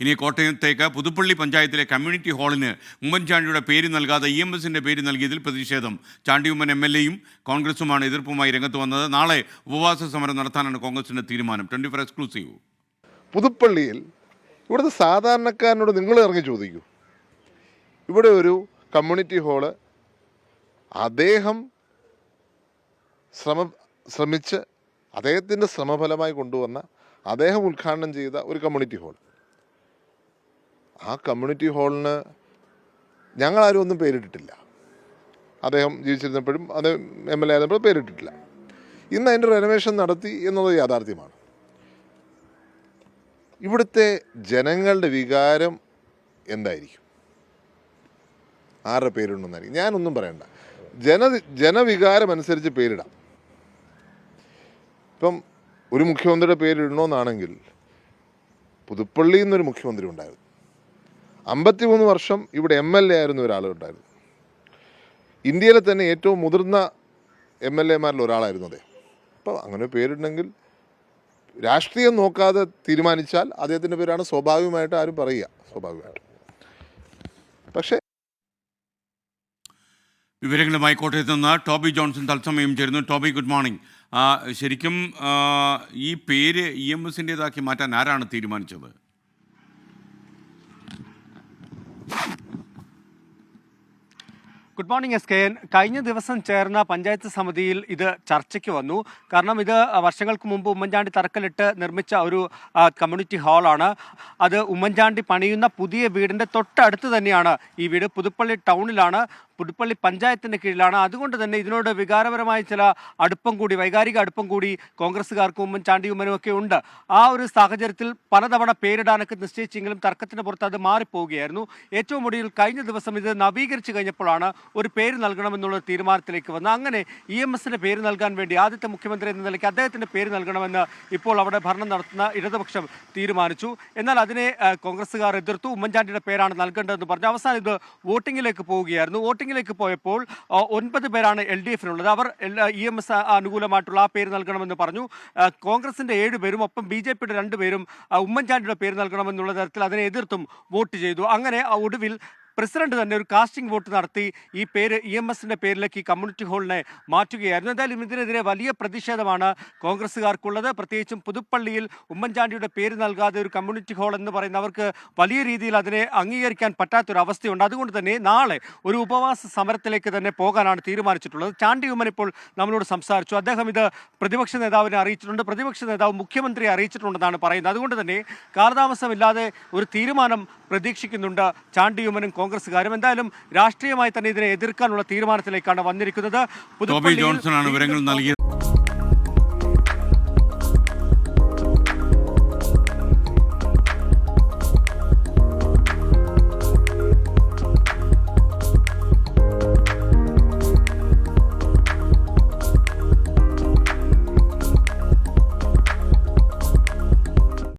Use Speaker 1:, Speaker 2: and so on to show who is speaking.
Speaker 1: ഇനി കോട്ടയത്തേക്ക് പുതുപ്പള്ളി പഞ്ചായത്തിലെ കമ്മ്യൂണിറ്റി ഹാളിന് ഉമ്മൻചാണ്ടിയുടെ പേര് നൽകാതെ ഇ എം എസിന്റെ പേര് നൽകിയതിൽ പ്രതിഷേധം. ചാണ്ടി ഉമ്മൻ എം എൽ എയും കോൺഗ്രസുമാണ് എതിർപ്പുമായി രംഗത്ത് വന്നത്. നാളെ ഉപവാസ സമരം നടത്താനാണ് കോൺഗ്രസിന്റെ തീരുമാനം. Twenty four exclusive.
Speaker 2: പുതുപ്പള്ളിയിൽ ഇവിടുത്തെ സാധാരണക്കാരനോട് നിങ്ങൾ ഇറങ്ങി ചോദിക്കൂ. ഇവിടെ ഒരു കമ്മ്യൂണിറ്റി ഹാൾ അദ്ദേഹം ശ്രമ ശ്രമിച്ച് അദ്ദേഹത്തിന്റെ ശ്രമഫലമായി കൊണ്ടുവന്ന അദ്ദേഹം ഉദ്ഘാടനം ചെയ്ത ഒരു കമ്മ്യൂണിറ്റി ഹാൾ. ആ കമ്മ്യൂണിറ്റി ഹാളിന് ഞങ്ങളാരും ഒന്നും പേരിട്ടിട്ടില്ല. അദ്ദേഹം ജീവിച്ചിരുന്നപ്പോഴും അത് എം എൽ എ ആയിരുന്നപ്പോഴും പേരിട്ടിട്ടില്ല. ഇന്ന് അതിന്റെ റെനോവേഷൻ നടത്തി എന്നുള്ളത് യാഥാർത്ഥ്യമാണ്. ഇവിടുത്തെ ജനങ്ങളുടെ വികാരം എന്തായിരിക്കും? ആരുടെ പേരിടണമെന്നായിരിക്കും? ഞാനൊന്നും പറയണ്ട. ജന ജനവികാരം അനുസരിച്ച് പേരിടാം. ഇപ്പം ഒരു മുഖ്യമന്ത്രിയുടെ പേരിടണമെന്നാണെങ്കിൽ പുതുപ്പള്ളിയിൽ നിന്നൊരു മുഖ്യമന്ത്രി ഉണ്ടായിരുന്നു. അമ്പത്തിമൂന്ന് വർഷം ഇവിടെ എം എൽ എ ആയിരുന്ന ഒരാളുണ്ടായിരുന്നു. ഇന്ത്യയിലെ തന്നെ ഏറ്റവും മുതിർന്ന എം എൽ എമാരിൽ ഒരാളായിരുന്നു അദ്ദേഹം. അപ്പോൾ അങ്ങനെ പേരിടണമെങ്കിൽ രാഷ്ട്രീയം നോക്കാതെ തീരുമാനിച്ചാൽ അദ്ദേഹത്തിന്റെ പേരാണ് സ്വാഭാവികമായിട്ട് ആരും പറയുക. സ്വാഭാവികമായിട്ട്. പക്ഷേ
Speaker 1: വിവരങ്ങളുമായി കോട്ടയത്ത് നിന്ന് ടോബി ജോൺസൺ തത്സമയം ചേരുന്നു. Toby good morning. ശരിക്കും ഈ പേര് ഇ എം എസിന്റെതാക്കി മാറ്റാൻ ആരാണ് തീരുമാനിച്ചത്?
Speaker 3: Good morning S K N കഴിഞ്ഞ ദിവസം ചേർന്ന പഞ്ചായത്ത് സമിതിയിൽ ഇത് ചർച്ചയ്ക്ക് വന്നു. കാരണം ഇത് വർഷങ്ങൾക്ക് മുമ്പ് ഉമ്മൻചാണ്ടി തറക്കല്ലിട്ട് നിർമ്മിച്ച ഒരു കമ്മ്യൂണിറ്റി ഹാളാണ് അത് ഉമ്മൻചാണ്ടി പണിയുന്ന പുതിയ വീടിന്റെ തൊട്ടടുത്ത് തന്നെയാണ്. ഈ വീട് പുതുപ്പള്ളി ടൗണിലാണ് പുതുപ്പള്ളി പഞ്ചായത്തിന്റെ കീഴിലാണ്. അതുകൊണ്ട് തന്നെ ഇതിനോട് വികാരപരമായ ചില അടുപ്പം കൂടി വൈകാരിക അടുപ്പം കൂടി കോൺഗ്രസ്സുകാർക്കും ഉമ്മൻചാണ്ടി ഉമ്മനും ഒക്കെ ഉണ്ട്. ആ ഒരു സാഹചര്യത്തിൽ പലതവണ പേരിടാനൊക്കെ നിശ്ചയിച്ചെങ്കിലും തർക്കത്തിന് പുറത്ത് അത് മാറിപ്പോവുകയായിരുന്നു. ഏറ്റവും ഒടുവിൽ കഴിഞ്ഞ ദിവസം ഇത് നവീകരിച്ചു കഴിഞ്ഞപ്പോഴാണ് ഒരു പേര് നൽകണമെന്നുള്ള തീരുമാനത്തിലേക്ക് വന്നത്. അങ്ങനെ ഇ എം എസിന്റെ പേര് നൽകാൻ വേണ്ടി ആദ്യത്തെ മുഖ്യമന്ത്രി എന്ന നിലയ്ക്ക് അദ്ദേഹത്തിന്റെ പേര് നൽകണമെന്ന് ഇപ്പോൾ അവിടെ ഭരണം നടത്തുന്ന ഇടതുപക്ഷം തീരുമാനിച്ചു. എന്നാൽ അതിനെ കോൺഗ്രസ്സുകാർ എതിർത്തു. ഉമ്മൻചാണ്ടിയുടെ പേരാണ് നൽകേണ്ടതെന്ന് പറഞ്ഞു. അവസാനം ഇത് വോട്ടിങ്ങിലേക്ക് പോവുകയായിരുന്നു. വോട്ടിങ്ങിലേക്ക് പോയപ്പോൾ ഒൻപത് പേരാണ് എൽ ഡി എഫിനുള്ളത്. അവർ ഇ എം എസ് അനുകൂലമായിട്ടുള്ള ആ പേര് നൽകണമെന്ന് പറഞ്ഞു. കോൺഗ്രസിന്റെ ഏഴ് പേരും ഒപ്പം ബി ജെ പിയുടെ രണ്ടുപേരും ഉമ്മൻചാണ്ടിയുടെ പേര് നൽകണമെന്നുള്ള തരത്തിൽ അതിനെ എതിർത്തും വോട്ട് ചെയ്തു. അങ്ങനെ ഒടുവിൽ പ്രസിഡന്റ് തന്നെ ഒരു കാസ്റ്റിംഗ് വോട്ട് നടത്തി ഈ പേര് ഇ എം എസിന്റെ പേരിലേക്ക് ഈ കമ്മ്യൂണിറ്റി ഹാളിനെ മാറ്റുകയായിരുന്നു. എന്തായാലും ഇതിനെതിരെ വലിയ പ്രതിഷേധമാണ് കോൺഗ്രസ്സുകാർക്കുള്ളത്. പ്രത്യേകിച്ചും പുതുപ്പള്ളിയിൽ ഉമ്മൻചാണ്ടിയുടെ പേര് നൽകാതെ ഒരു കമ്മ്യൂണിറ്റി ഹാൾ എന്ന് പറയുന്നവർക്ക് വലിയ രീതിയിൽ അതിനെ അംഗീകരിക്കാൻ പറ്റാത്തൊരവസ്ഥയുണ്ട്. അതുകൊണ്ട് തന്നെ നാളെ ഒരു ഉപവാസ സമരത്തിലേക്ക് തന്നെ പോകാനാണ് തീരുമാനിച്ചിട്ടുള്ളത്. ചാണ്ടി ഉമ്മൻ ഇപ്പോൾ നമ്മളോട് സംസാരിച്ചു. അദ്ദേഹം ഇത് പ്രതിപക്ഷ നേതാവിനെ അറിയിച്ചിട്ടുണ്ട്. പ്രതിപക്ഷ നേതാവ് മുഖ്യമന്ത്രിയെ അറിയിച്ചിട്ടുണ്ടെന്നാണ് പറയുന്നത്. അതുകൊണ്ട് തന്നെ കാലതാമസമില്ലാതെ ഒരു തീരുമാനം പ്രതീക്ഷിക്കുന്നുണ്ട്. ചാണ്ടിയുമ്മനും കോൺഗ്രസ്സുകാരും. എന്തായാലും രാഷ്ട്രീയമായി തന്നെ ഇതിനെ എതിർക്കാനുള്ള തീരുമാനത്തിലേക്കാണ് വന്നിരിക്കുന്നത്.
Speaker 1: പുതുപ്പള്ളി ജോൺസൺ ആണ് വിവരങ്ങൾ നൽകിയത്.